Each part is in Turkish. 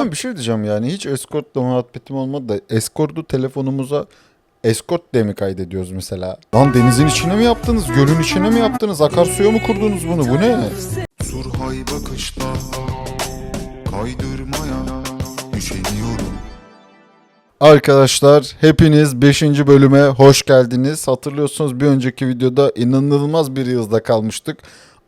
Oğlum bir şey diyeceğim yani hiç escortla muhabbetim olmadı da escort'u telefonumuza escort diye mi kaydediyoruz mesela? Lan denizin içine mi yaptınız? Gölün içine mi yaptınız? Akarsuya mı kurdunuz bunu? Bu ne? Surhay bakışta kaydırmaya üşeniyorum. Arkadaşlar hepiniz 5. bölüme hoş geldiniz. Hatırlıyorsunuz bir önceki videoda inanılmaz bir hızda kalmıştık.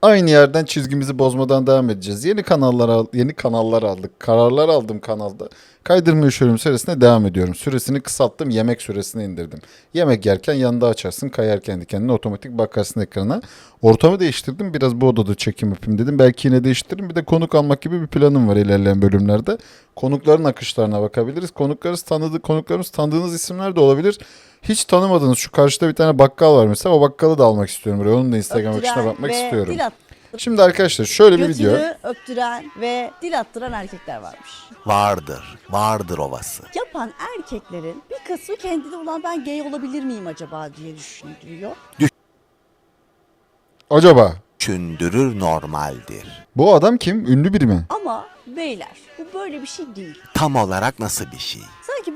Aynı yerden çizgimizi bozmadan devam edeceğiz. Yeni kanallar al- yeni kanallar aldık. Kararlar aldım kanalda. Kaydırma üşüyorum süresine devam ediyorum. Süresini kısalttım. Yemek süresini indirdim. Yemek yerken yanında açarsın. Kayar kendi kendine otomatik bakarsın ekrana. Ortamı değiştirdim. Biraz bu odada çekim yapayım dedim. Belki yine değiştiririm. Bir de konuk almak gibi bir planım var ilerleyen bölümlerde. Konukların akışlarına bakabiliriz. Konuklarımız tanıdığı, konuklarımız tanıdığınız isimler de olabilir. Hiç tanımadığınız şu karşıda bir tane bakkal var mesela. O bakkalı da almak istiyorum buraya. Onun da Instagram akışına bakmak ve istiyorum. Dil Şimdi arkadaşlar şöyle bir video. götünü öptüren ve dil attıran erkekler varmış. Vardır, vardır ovası. Yapan erkeklerin bir kısmı kendine olan ben gay olabilir miyim acaba diye düşündürüyor. Acaba Düşündürür normaldir. bu adam kim? Ünlü biri mi? Ama beyler bu böyle bir şey değil. Tam olarak nasıl bir şey?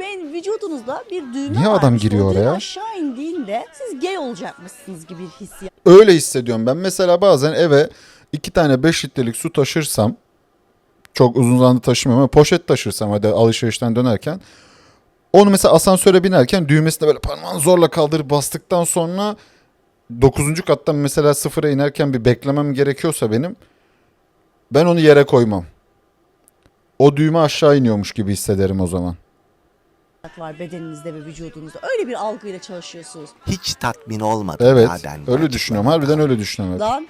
Benim vücudunuzda bir düğme Niye adam varmış. giriyor oraya? aşağı indiğinde siz gay olacakmışsınız gibi bir hissiyat. Öyle hissediyorum ben. Mesela bazen eve iki tane 5 litrelik su taşırsam çok uzun zamanda taşımıyorum ama poşet taşırsam hadi alışverişten dönerken onu mesela asansöre binerken düğmesine böyle parmağını zorla kaldırıp bastıktan sonra 9. kattan mesela sıfıra inerken bir beklemem gerekiyorsa benim ben onu yere koymam. O düğme aşağı iniyormuş gibi hissederim o zaman. Var bedeninizde ve vücudunuzda. Öyle bir algıyla çalışıyorsunuz. Hiç tatmin olmadım Evet den bu öyle düşünüyorum. Harbiden öyle düşünüyorum. evet. Lan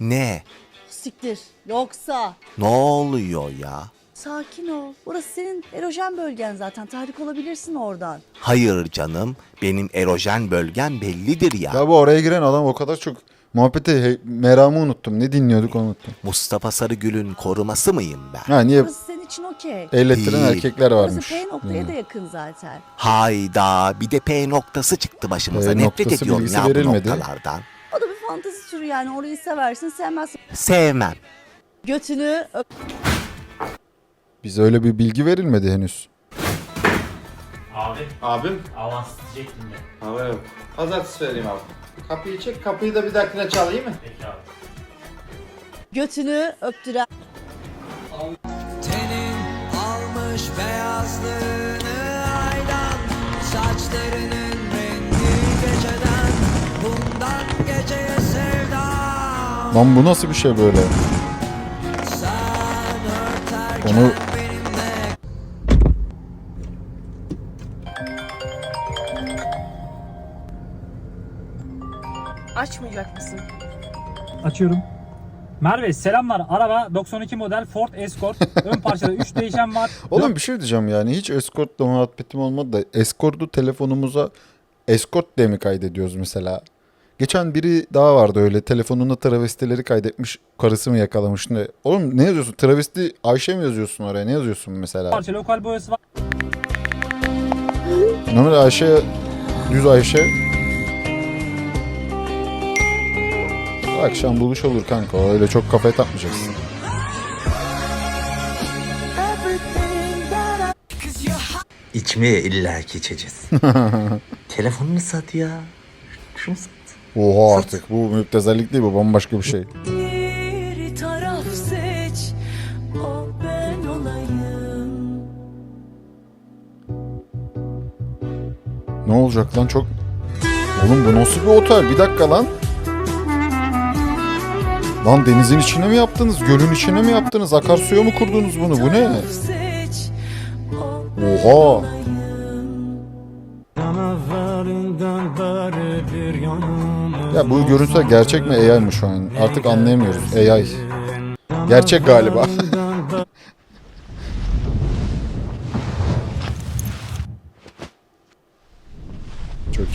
Ne? siktir. Yoksa Ne oluyor ya? sakin ol. Burası senin erojen bölgen zaten. Tahrik olabilirsin oradan. Hayır canım, benim erojen bölgem bellidir ya. Ya bu oraya giren adam o kadar çok muhabbete he- meramı unuttum. Ne dinliyorduk onu unuttum. Mustafa Sarıgül'ün koruması mıyım ben? Ha niye Burası için okey. ellettiren Değil. erkekler Burası varmış. P noktaya Hmm. da yakın zaten. Hayda, bir de P noktası çıktı başımıza. P Nefret noktası ediyorum bilgisi ya bu verilmedi. noktalardan. O da bir fantezi türü yani. Orayı seversin sevmezsin. Sevmem. Götünü öp. Bize öyle bir bilgi verilmedi henüz. Abi Abim avans isteyecektim de. hava yok. Pazartesi vereyim abi. Kapıyı çek, kapıyı da bir dahakine çalayım mı? Peki abi. Götünü öptüren. Beyazlığını aydan Saçlarının rengi geceden Bundan geceye sevdam Lan bu nasıl bir şey böyle? Onu Açmayacak mısın? Açıyorum. Merve selamlar. Araba 92 model Ford Escort. Ön parçada 3 değişen var. Oğlum bir şey diyeceğim yani hiç escortla muhabbetim olmadı da escort'u telefonumuza escort diye mi kaydediyoruz mesela? Geçen biri daha vardı öyle telefonuna travestileri kaydetmiş karısı mı yakalamış ne? Oğlum ne yazıyorsun? Travesti Ayşe mi yazıyorsun oraya? Ne yazıyorsun mesela? parça lokal boyası var. Normal Ayşe düz Ayşe. Akşam buluş olur kanka. Öyle çok kafaya takmayacaksın. İçmeye illa ki içeceğiz. Telefonunu sat ya. Şunu sat. Oha artık bu müptezellik değil bu bambaşka bir şey. Bir taraf seç. O ben olayım. Ne olacak lan çok... Oğlum bu nasıl bir otel? Bir dakika lan. Lan denizin içine mi yaptınız? Gölün içine mi yaptınız? Akarsuya mı kurdunuz bunu? Bu ne? Oha. Ya bu görüntüler gerçek mi AI mı şu an? Artık anlayamıyoruz. AI. Gerçek galiba.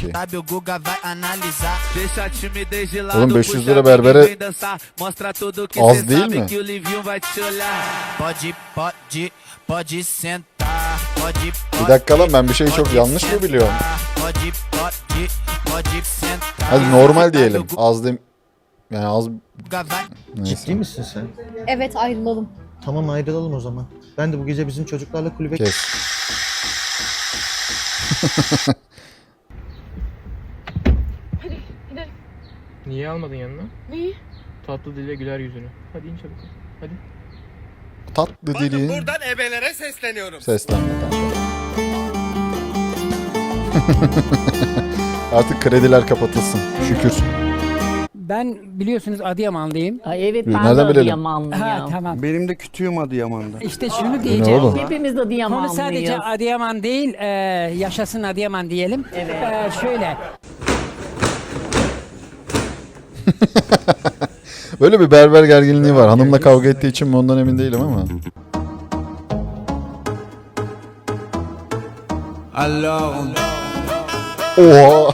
İyi. Sabe o Guga vai analisar Deixa a timidez de lado Oğlum 500 puxa lira berbere Mostra tudo que az değil sabe mi? que o Livinho vai te olhar Pode, pode, pode sentar Pode, Bir dakika lan ben bir şeyi çok yanlış mı biliyorum? Pode, pode, pode sentar Hadi normal diyelim. Az dem... Yani az... Guga vai Neyse. misin sen? Evet ayrılalım. Tamam ayrılalım o zaman. Ben de bu gece bizim çocuklarla kulübe Kes. Niye almadın yanına? Neyi? Tatlı dille güler yüzünü. Hadi in çabuk. Hadi. Tatlı dilin. Buradan ebelere sesleniyorum. Seslenme kanka. Artık krediler kapatılsın. Şükür. Ben biliyorsunuz Adıyamanlıyım. Ay evet ben Nereden de bilelim? Adıyamanlıyım. tamam. Benim de kütüğüm Adıyaman'da. İşte şunu diyeceğim. oğlum? Hepimiz Konu Adıyamanlıyız. sadece Adıyaman değil, e, yaşasın Adıyaman diyelim. Evet. E, şöyle, Böyle bir berber gerginliği var. Hanımla kavga ettiği için mi ondan emin değilim ama. Oha.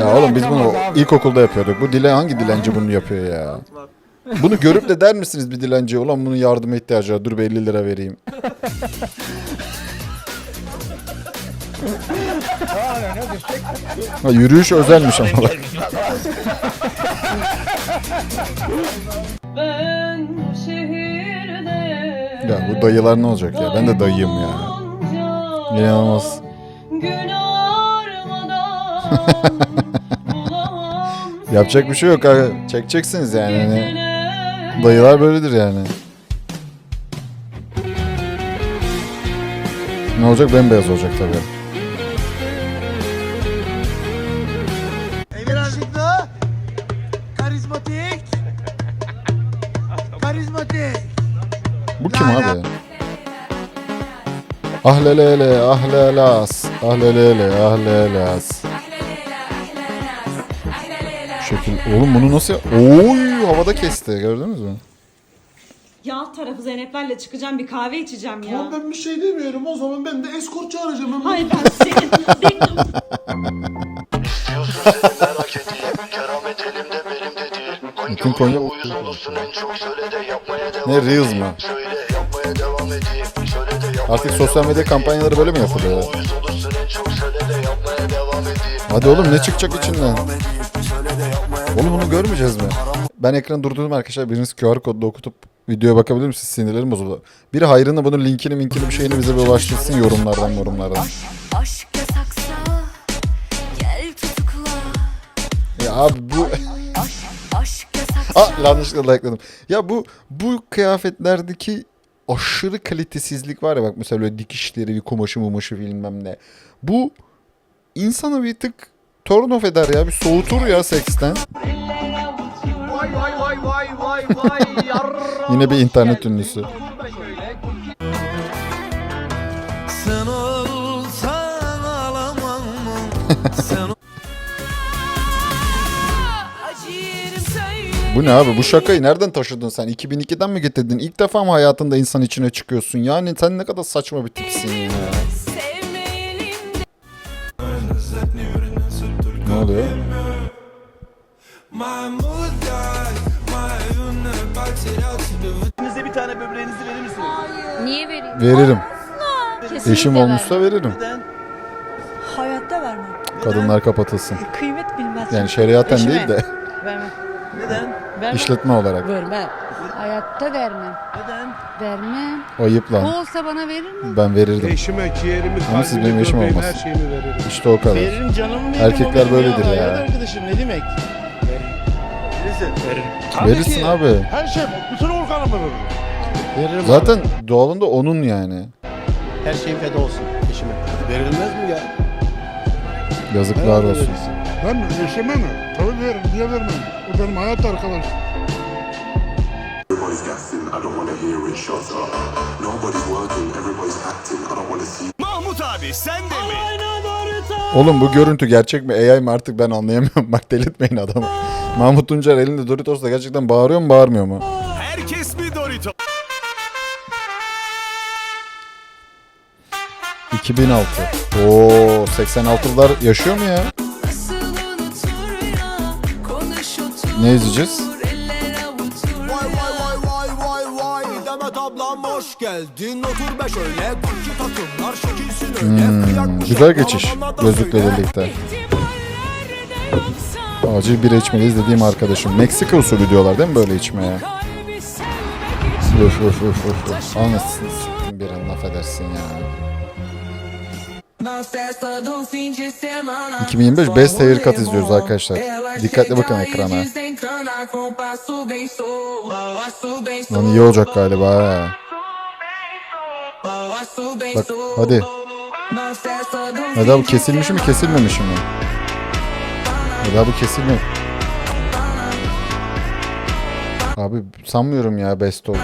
Ya oğlum biz bunu ilkokulda yapıyorduk. Bu dile hangi dilenci bunu yapıyor ya? Bunu görüp de der misiniz bir dilenciye? Ulan bunun yardıma ihtiyacı var. Dur bir 50 lira vereyim. Ha, yürüyüş özelmiş ama. bak. Ben bu şehirde Ya bu dayılar ne olacak ya? Ben de dayıyım ya. İnanılmaz. Gün ağarmadan bulamam Yapacak bir şey yok. ha. Çekeceksiniz yani. Hani dayılar böyledir yani. Ne olacak? Bembeyaz olacak tabii. Ahlelele, ahlelas, ahlelele, ahlelas. Şekil. Oğlum bunu nasıl ya? Oy havada kesti. Gördünüz mü? Ya tarafı Zeynep'lerle çıkacağım bir kahve içeceğim ya. ben bir şey demiyorum o zaman ben de eskort çağıracağım. Hayır ben senin Bütün Konya... Ne Reels mı? Artık sosyal medya kampanyaları böyle mi yapılıyor? Hadi oğlum ne çıkacak içinden? Oğlum bunu görmeyeceğiz mi? Ben ekranı durdurdum arkadaşlar. Biriniz QR kodla okutup videoya bakabilir misiniz? Sinirlerim bozuldu. Biri hayrına bunun linkini minkini bir şeyini bize bir ulaştırsın yorumlardan yorumlardan. Ya abi bu... Ah yanlışlıkla like'ladım. Ya bu bu kıyafetlerdeki aşırı kalitesizlik var ya bak mesela böyle dikişleri bir kumaşı mumaşı bilmem ne. Bu insanı bir tık turn off eder ya bir soğutur ya seksten. Yine bir internet ünlüsü. Sen olsan alamam mı? Sen Bu ne abi bu şakayı nereden taşıdın sen? 2002'den mi getirdin? İlk defa mı hayatında insan içine çıkıyorsun? Yani sen ne kadar saçma bir tipsin ya. Ne oluyor? Bize bir tane böbreğinizi verir misiniz? Niye vereyim? Veririm. Kesinlikle Eşim olmuşsa veririm. Neden? Hayatta vermem. Kadınlar kapatılsın. Kıymet bilmez. Yani şeriaten Eşime. değil de Vermem. Neden? Vermem. işletme olarak. Vermem. Hayatta vermem. Neden? Vermem. Ayıp lan. olsa bana verir mi? Ben verirdim. Eşime, ciğerimi, Ama siz benim eşim böbreğimi, olmaz. Her şeyimi veririm. İşte o kadar. Veririm canımı veririm. Erkekler o benim böyledir ya. hayat arkadaşım ne demek? Verirsin. Verirsin abi. Her şey, bütün organımı veririm. Veririm Zaten doğalında onun yani. Her şeyin feda olsun eşime. Verilmez mi ya? Yazıklar olsun. Ben eşime mi? Tabii veririm, niye vermem? O benim hayat arkadaşım. Mahmut abi sen de mi? Oğlum bu görüntü gerçek mi AI mi artık ben anlayamıyorum. Bak delirtmeyin adamı. Mahmut Tuncer elinde Doritos'la gerçekten bağırıyor mu bağırmıyor mu? Herkes mi Dorito? 2006. Oo 86'lar yaşıyor mu ya? Şekilsin öyle Hmm, güzel geçiş. Gözlükle birlikte. Acil bira içmeliyiz dediğim arkadaşım. Meksika usulü diyorlar değil mi böyle içmeye? Öf öf öf öf. Anasını bir an affedersin ya. 2025 Best Haircut izliyoruz arkadaşlar. Dikkatli bakın ekrana. Lan iyi olacak galiba ha. Bak hadi. Hadi bu kesilmiş mi kesilmemiş mi? Hadi bu kesilme. Abi sanmıyorum ya best olduğunu.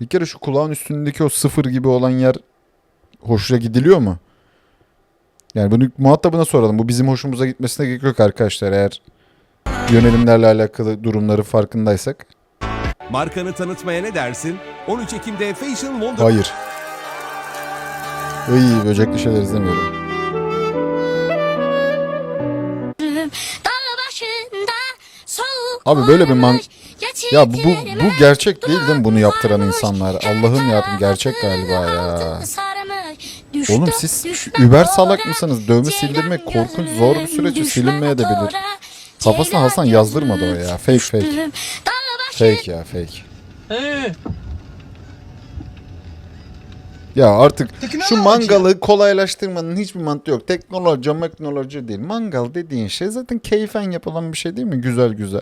Bir kere şu kulağın üstündeki o sıfır gibi olan yer hoşuna gidiliyor mu? Yani bunu muhatabına soralım. Bu bizim hoşumuza gitmesine gerek yok arkadaşlar eğer yönelimlerle alakalı durumları farkındaysak. Markanı tanıtmaya ne dersin? 13 Ekim'de Fashion Wonder Hayır. İyi böcekli şeyler izlemiyorum. Abi böyle bir man... Ya bu, bu, bu gerçek değil değil mi bunu yaptıran insanlar? Allah'ım yarabbim gerçek galiba ya. Oğlum siz şu Uber salak mısınız? Dövme sildirmek korkunç zor bir süreç silinmeye de bilir. Kafasına Hasan yazdırmadı o ya. Fake fake. Fake ya fake. Ya artık şu mangalı kolaylaştırmanın hiçbir mantığı yok. Teknoloji, teknoloji değil. Mangal dediğin şey zaten keyfen yapılan bir şey değil mi? Güzel güzel.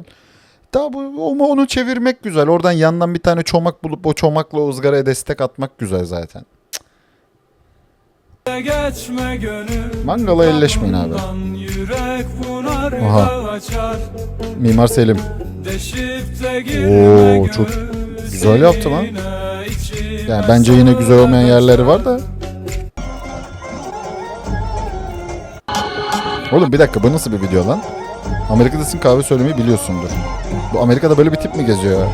Daha bu ama onu çevirmek güzel. Oradan yandan bir tane çomak bulup o çomakla ızgaraya destek atmak güzel zaten. Mangala elleşmeyin abi. Aha. Mimar Selim. Oo çok güzel yaptı lan. Yani bence yine güzel olmayan yerleri var da. Oğlum bir dakika bu nasıl bir video lan? Amerika'dasın kahve söylemeyi biliyorsundur. Bu Amerika'da böyle bir tip mi geziyor ya?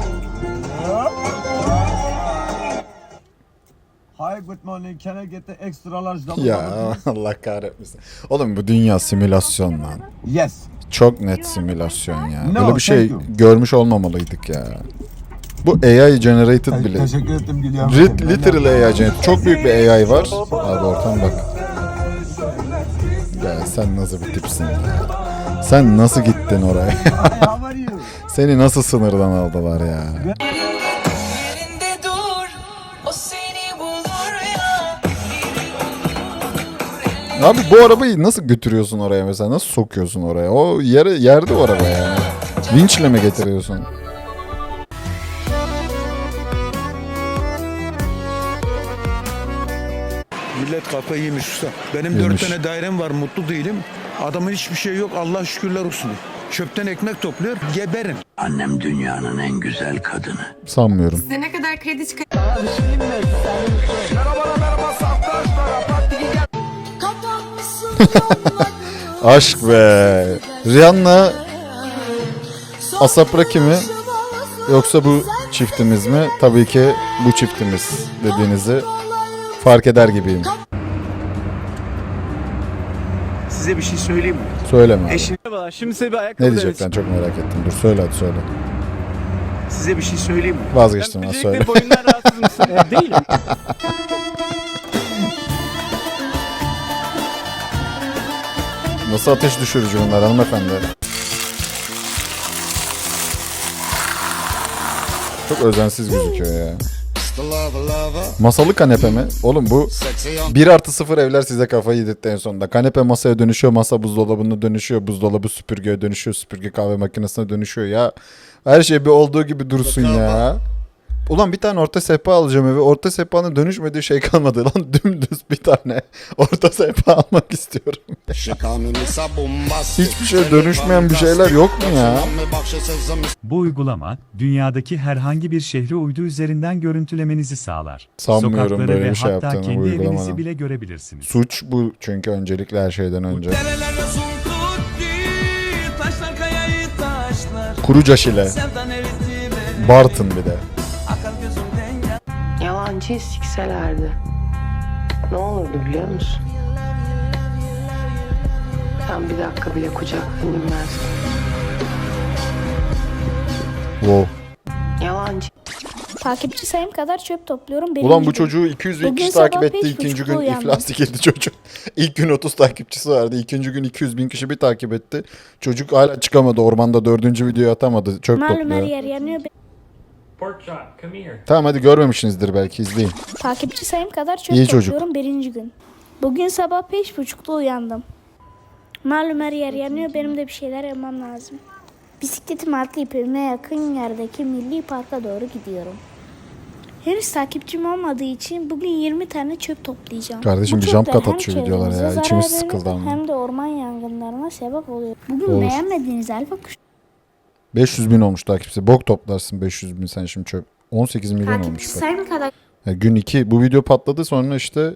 Hi good morning. Can I get the extra large double Ya Allah kahretmesin. Oğlum bu dünya simülasyon lan. Yes. Çok net simülasyon ya. No, Böyle bir şey thank you. görmüş olmamalıydık ya. Bu AI generated bile. Teşekkür ettim gidiyorum. Lit- Literal AI generated. Çok büyük bir AI var. Abi ortam bak. Ya sen nasıl bir tipsin ya. Sen nasıl gittin oraya? How are you? Seni nasıl sınırdan aldılar ya? Abi bu arabayı nasıl götürüyorsun oraya mesela? Nasıl sokuyorsun oraya? O yere yerde o araba ya. Vinçle mi getiriyorsun? Millet kafayı yemiş usta. Benim Yemiş. dört tane dairem var mutlu değilim. Adamın hiçbir şey yok Allah şükürler olsun. Çöpten ekmek topluyor geberin. Annem dünyanın en güzel kadını. Sanmıyorum. Size ne kadar kredi çıkar? Aşk be. Rihanna Asap Rocky mi? Yoksa bu çiftimiz mi? Tabii ki bu çiftimiz dediğinizi fark eder gibiyim. Size bir şey söyleyeyim mi? Söyleme abi. Eşim şimdi size bir ayakkabı Ne diyecekler çok merak ettim. Dur söyle hadi söyle. Size bir şey söyleyeyim mi? Vazgeçtim ben söyle. boyundan rahatsız mısın? Değilim. Nasıl ateş düşürücü bunlar hanımefendi? Çok özensiz gözüküyor ya. Masalı kanepe mi? Oğlum bu 1 artı 0 evler size kafayı yedirtti en sonunda. Kanepe masaya dönüşüyor, masa buzdolabına dönüşüyor, buzdolabı süpürgeye dönüşüyor, süpürge kahve makinesine dönüşüyor ya. Her şey bir olduğu gibi dursun ya. Ulan bir tane orta sehpa alacağım eve. Orta sehpanın dönüşmediği şey kalmadı lan. Dümdüz bir tane orta sehpa almak istiyorum. Hiçbir şey dönüşmeyen bir şeyler yok mu ya? Bu uygulama dünyadaki herhangi bir şehri uydu üzerinden görüntülemenizi sağlar. Sanmıyorum Sokakları böyle ve bir şey hatta kendi evinizi uygulamanın. bile görebilirsiniz. Suç bu çünkü öncelikle her şeyden önce. Kurucaş ile. Bartın bir de. Yalancıyı sikselerdi. Ne olurdu biliyor musun? Sen bir dakika bile kucak inmez. Wow. Yalancı. Takipçi sayım kadar çöp topluyorum. Ulan birinci bu çocuğu 200 bin Bugün kişi sabah takip etti. beş ikinci buçukta gün uyandım. iflas girdi çocuk. İlk gün 30 takipçisi vardı. İkinci gün 200 bin kişi bir takip etti. Çocuk hala çıkamadı. Ormanda dördüncü videoyu atamadı. Çöp Malum her topluyor. yer yanıyor. Tamam hadi görmemişsinizdir belki izleyin. Takipçi sayım kadar çöp İyi çocuk. topluyorum birinci gün. Bugün sabah beş buçukta uyandım. Malum her yer yanıyor. Benim de bir şeyler yapmam lazım. Bisikletimi atlayıp evime yakın yerdeki milli parka doğru gidiyorum. Henüz takipçim olmadığı için bugün 20 tane çöp toplayacağım. Kardeşim Bu bir jump çöpler cut hem at şu videolara ya. çevremize İçimiz zarar sıkıldı ama. Hem de orman yangınlarına sebep oluyor. Bugün Olur. beğenmediğiniz alfa kuş 500 bin olmuş takipçisi. Bok toplarsın 500 bin sen şimdi çöp. 18 milyon olmuş. takipçi bak. sayım kadar Ya gün 2 bu video patladı sonra işte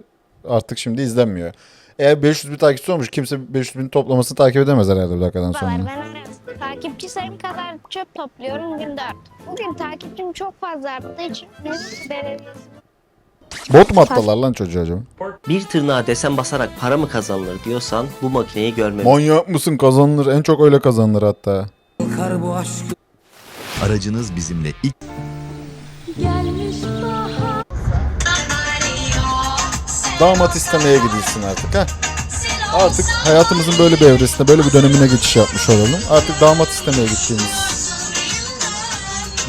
artık şimdi izlenmiyor. Eğer 500 bin takipçisi olmuş kimse 500 bin toplamasını takip edemez herhalde bu dakikadan sonra. Takipçi sayım kadar çöp topluyorum gün 4. Bugün takipçim çok fazla arttığı için Bot mu attılar lan çocuğa acaba? Bir tırnağa desen basarak para mı kazanılır diyorsan bu makineyi görmelisin. Manyak mısın kazanılır en çok öyle kazanılır hatta. Aracınız bizimle ilk Damat istemeye gidilsin artık ha. Artık hayatımızın böyle bir evresinde böyle bir dönemine geçiş yapmış olalım. Artık damat istemeye gittiğimiz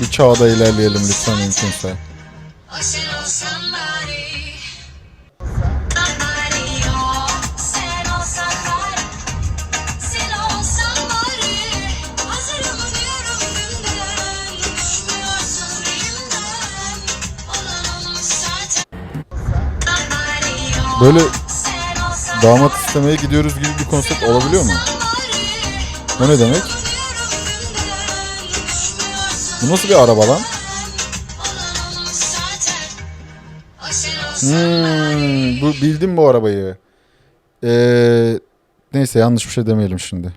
bir çağda ilerleyelim lütfen mümkünse. Böyle damat istemeye gidiyoruz gibi bir konsept olabiliyor mu? O ne demek? Bu nasıl bir araba lan? Hmm, bu bildim bu arabayı. Ee, neyse yanlış bir şey demeyelim şimdi.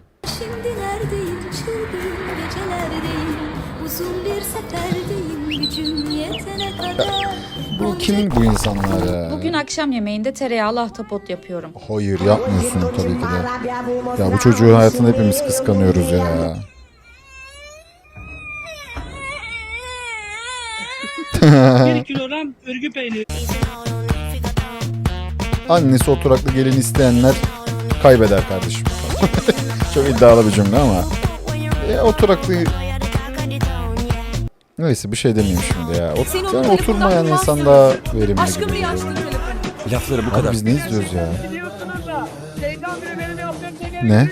Kim bu insanlar ya? Bugün akşam yemeğinde tereyağlı ahtapot yapıyorum. Hayır yapmıyorsun tabii ki de. Ya bu çocuğun hayatını hepimiz kıskanıyoruz ya. Bir kilogram örgü peyniri. Annesi oturaklı gelin isteyenler kaybeder kardeşim. Çok iddialı bir cümle ama. E, oturaklı... Neyse bir şey demeyeyim şimdi ya. Ot- yani oturmayan insan daha verimli gibi. geliyor. Lafları bu Abi biz ne izliyoruz ya? Ne?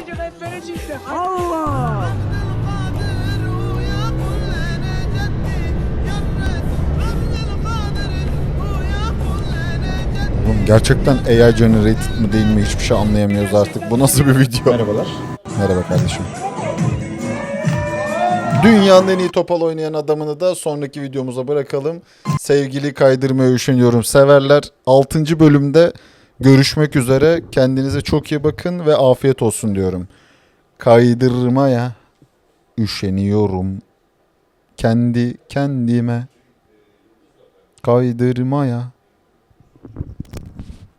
Oğlum gerçekten AI generated mı değil mi hiçbir şey anlayamıyoruz artık. Bu nasıl bir video? Merhabalar. Merhaba kardeşim. Dünyanın en iyi topal oynayan adamını da sonraki videomuza bırakalım. Sevgili kaydırmayı üşeniyorum severler. 6. bölümde görüşmek üzere. Kendinize çok iyi bakın ve afiyet olsun diyorum. Kaydırmaya üşeniyorum. Kendi kendime kaydırmaya